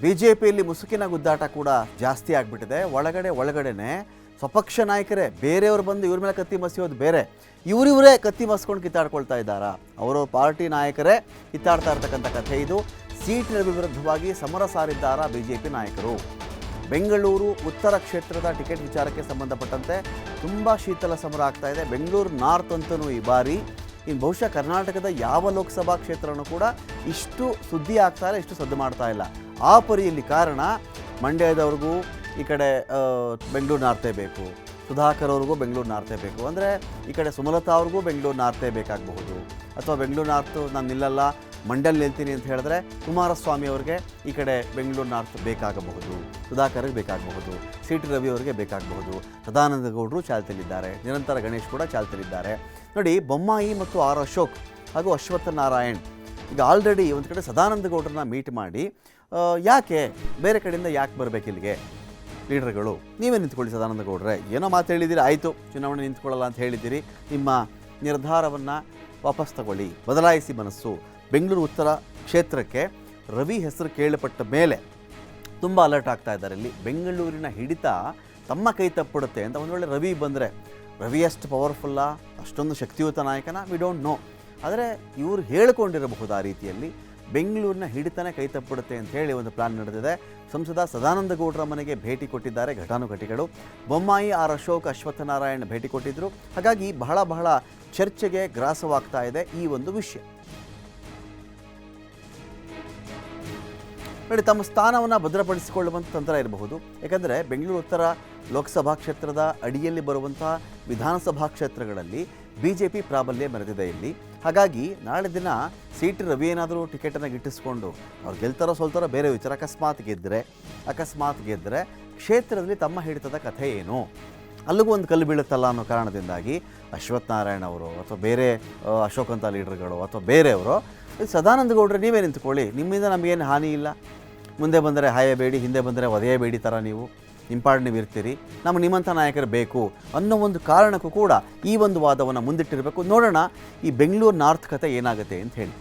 B J ಪಿಯಲ್ಲಿ ಮುಸುಕಿನ ಗುದ್ದಾಟ ಕೂಡ ಜಾಸ್ತಿ ಆಗಿಬಿಟ್ಟಿದೆ. ಒಳಗಡೆ ಒಳಗಡೆನೆ ಸ್ವಪಕ್ಷ ನಾಯಕರೇ, ಬೇರೆಯವರು ಬಂದು ಇವ್ರ ಮೇಲೆ ಕತ್ತಿ ಮಸಿಯೋದು ಬೇರೆ. ಇವರಿವರೇ ಕತ್ತಿ ಮಸ್ಕೊಂಡು ಕಿತ್ತಾಡ್ಕೊಳ್ತಾ ಇದ್ದಾರಾ? ಅವರು ಪಾರ್ಟಿ ನಾಯಕರೇ, ಕಿತ್ತಾಡ್ತಾ ಇರ್ತಕ್ಕಂಥ ಕಥೆ ಇದು. ಸೀಟಿನ ವಿರುದ್ಧವಾಗಿ ಸಮರ ಸಾರಿದ್ದಾರಾ ಬಿಜೆಪಿ ನಾಯಕರು? ಬೆಂಗಳೂರು ಉತ್ತರ ಕ್ಷೇತ್ರದ ಟಿಕೆಟ್ ವಿಚಾರಕ್ಕೆ ಸಂಬಂಧಪಟ್ಟಂತೆ ತುಂಬ ಶೀತಲ ಸಮರ ಆಗ್ತಾ ಇದೆ. ಬೆಂಗಳೂರು ನಾರ್ತ್ ಅಂತಲೂ ಈ ಬಾರಿ. ಇನ್ನು ಬಹುಶಃ ಕರ್ನಾಟಕದ ಯಾವ ಲೋಕಸಭಾ ಕ್ಷೇತ್ರನೂ ಕೂಡ ಇಷ್ಟು ಸುದ್ದಿ ಆಗ್ತಾ ಇಲ್ಲ, ಇಷ್ಟು ಸದ್ದು ಮಾಡ್ತಾ ಇಲ್ಲ. ಆ ಪರಿಯಲ್ಲಿ ಕಾರಣ ಮಂಡ್ಯದವ್ರಿಗೂ ಈ ಕಡೆ ಬೆಂಗಳೂರು ನಾರ್ತೇ ಬೇಕು, ಸುಧಾಕರ್ ಅವ್ರಿಗೂ ಬೆಂಗಳೂರು ನಾರ್ತೇ ಬೇಕು. ಅಂದರೆ ಈ ಕಡೆ ಸುಮಲತಾ ಅವ್ರಿಗೂ ಬೆಂಗಳೂರು ನಾರ್ತೇ ಬೇಕಾಗಬಹುದು. ಅಥವಾ ಬೆಂಗಳೂರು ನಾರ್ತು, ನಾನು ನಿಲ್ಲಲ್ಲ ಮಂಡ್ಯಲ್ಲಿ ನಿಲ್ತೀನಿ ಅಂತ ಹೇಳಿದ್ರೆ ಕುಮಾರಸ್ವಾಮಿ ಅವ್ರಿಗೆ ಈ ಕಡೆ ಬೆಂಗಳೂರು ನಾರ್ತ್ ಬೇಕಾಗಬಹುದು. ಸುಧಾಕರ್ಗೆ ಬೇಕಾಗಬಹುದು. ಸಿ ಟಿ ರವಿ ಅವರಿಗೆ ಬೇಕಾಗಬಹುದು. ಸದಾನಂದ ಗೌಡರು ಚಾಲ್ತಿಯಲ್ಲಿದ್ದಾರೆ. ನಿರಂತರ ಗಣೇಶ್ ಕೂಡ ಚಾಲ್ತಿಯಲ್ಲಿದ್ದಾರೆ. ನೋಡಿ, ಬೊಮ್ಮಾಯಿ ಮತ್ತು ಆರ್ ಅಶೋಕ್ ಹಾಗೂ ಅಶ್ವತ್ಥ ನಾರಾಯಣ್ ಈಗ ಆಲ್ರೆಡಿ ಒಂದು ಕಡೆ ಸದಾನಂದ ಗೌಡರನ್ನ ಮೀಟ್ ಮಾಡಿ ಯಾಕೆ, ಬೇರೆ ಕಡೆಯಿಂದ ಯಾಕೆ ಬರಬೇಕು ಇಲ್ಲಿಗೆ? ಲೀಡರ್ಗಳು, ನೀವೇ ನಿಂತ್ಕೊಳ್ಳಿ ಸದಾನಂದ ಗೌಡ್ರೆ. ಏನೋ ಮಾತು ಹೇಳಿದ್ದೀರಿ, ಆಯಿತು, ಚುನಾವಣೆ ನಿಂತ್ಕೊಳ್ಳಲ್ಲ ಅಂತ ಹೇಳಿದ್ದೀರಿ. ನಿಮ್ಮ ನಿರ್ಧಾರವನ್ನು ವಾಪಸ್ ತಗೊಳ್ಳಿ. ಬದಲಾಯಿಸಿ ಮನಸ್ಸು. ಬೆಂಗಳೂರು ಉತ್ತರ ಕ್ಷೇತ್ರಕ್ಕೆ ರವಿ ಹೆಸರು ಕೇಳಪಟ್ಟ ಮೇಲೆ ತುಂಬ ಅಲರ್ಟ್ ಆಗ್ತಾ ಇದ್ದಾರೆ. ಇಲ್ಲಿ ಬೆಂಗಳೂರಿನ ಹಿಡಿತ ತಮ್ಮ ಕೈ ತಪ್ಪಿಡುತ್ತೆ ಅಂತ ಒಂದು ವೇಳೆ ರವಿ ಬಂದರೆ. ರವಿ ಅಷ್ಟು ಪವರ್ಫುಲ್ಲಾ ಅಷ್ಟೊಂದು ಶಕ್ತಿಯುತ ನಾಯಕನ? ವಿ ಡೋಂಟ್ ನೋ ಆದರೆ ಇವರು ಹೇಳಿಕೊಂಡಿರಬಹುದು ಆ ರೀತಿಯಲ್ಲಿ ಬೆಂಗಳೂರಿನ ಹಿಡಿತನೇ ಕೈ ತಪ್ಪಿಡುತ್ತೆ ಅಂತ ಹೇಳಿ ಒಂದು ಪ್ಲಾನ್ ನಡೆದಿದೆ. ಸಂಸದ ಸದಾನಂದ ಗೌಡರ ಮನೆಗೆ ಭೇಟಿ ಕೊಟ್ಟಿದ್ದಾರೆ ಘಟಾನುಘಟಿಗಳು. ಬೊಮ್ಮಾಯಿ ಆರ್ ಅಶೋಕ್ ಅಶ್ವತ್ಥನಾರಾಯಣ್ ಭೇಟಿ ಕೊಟ್ಟಿದ್ದರು ಹಾಗಾಗಿ ಬಹಳ ಬಹಳ ಚರ್ಚೆಗೆ ಗ್ರಾಸವಾಗ್ತಾ ಇದೆ ಈ ಒಂದು ವಿಷಯ. ನೋಡಿ, ತಮ್ಮ ಸ್ಥಾನವನ್ನು ಭದ್ರಪಡಿಸಿಕೊಳ್ಳುವಂಥ ತಂತ್ರ ಇರಬಹುದು. ಯಾಕಂದರೆ ಬೆಂಗಳೂರು ಉತ್ತರ ಲೋಕಸಭಾ ಕ್ಷೇತ್ರದ ಅಡಿಯಲ್ಲಿ ಬರುವಂಥ ವಿಧಾನಸಭಾ ಕ್ಷೇತ್ರಗಳಲ್ಲಿ ಬಿ ಜೆ ಪಿ ಪ್ರಾಬಲ್ಯ ಮೆರೆದಿದೆ ಇಲ್ಲಿ. ಹಾಗಾಗಿ ನಾಳೆ ದಿನ ಸೀಟ್ ರವಿ ಏನಾದರೂ ಟಿಕೆಟನ್ನು ಗಿಟ್ಟಿಸ್ಕೊಂಡು ಅವ್ರು ಗೆಲ್ತಾರೋ ಸೋಲ್ತಾರೋ ಬೇರೆ ವಿಚಾರ. ಅಕಸ್ಮಾತ್ ಗೆದ್ದರೆ ಅಕಸ್ಮಾತ್ ಗೆದ್ದರೆ ಕ್ಷೇತ್ರದಲ್ಲಿ ತಮ್ಮ ಹಿಡಿತದ ಕಥೆ ಏನು? ಅಲ್ಲಿಗೂ ಒಂದು ಕಲ್ಲು ಬೀಳುತ್ತಲ್ಲ ಅನ್ನೋ ಕಾರಣದಿಂದಾಗಿ ಅಶ್ವಥ್ ನಾರಾಯಣ ಅವರು ಅಥವಾ ಬೇರೆ ಅಶೋಕಂತ ಲೀಡರ್ಗಳು ಅಥವಾ ಬೇರೆಯವರು, ಸದಾನಂದ ಗೌಡ್ರೆ ನೀವೇ ನಿಂತ್ಕೊಳ್ಳಿ. ನಿಮ್ಮಿಂದ ನಮಗೇನು ಹಾನಿ ಇಲ್ಲ. ಮುಂದೆ ಬಂದರೆ ಹಾಯಬೇಡಿ ಹಿಂದೆ ಬಂದರೆ ಒದೆಯಬೇಡಿ ಥರ ನೀವು ಇಂಪಾರ್ಟ್ ನೀವು ಇರ್ತೀರಿ. ನಮ್ಮ ನಿಮ್ಮಂಥ ನಾಯಕರು ಬೇಕು ಅನ್ನೋ ಒಂದು ಕಾರಣಕ್ಕೂ ಕೂಡ ಈ ಒಂದು ವಾದವನ್ನು ಮುಂದಿಟ್ಟಿರಬೇಕು. ನೋಡೋಣ ಈ ಬೆಂಗಳೂರು ನಾರ್ತ್ ಕತೆ ಏನಾಗುತ್ತೆ ಅಂತ ಹೇಳಿ.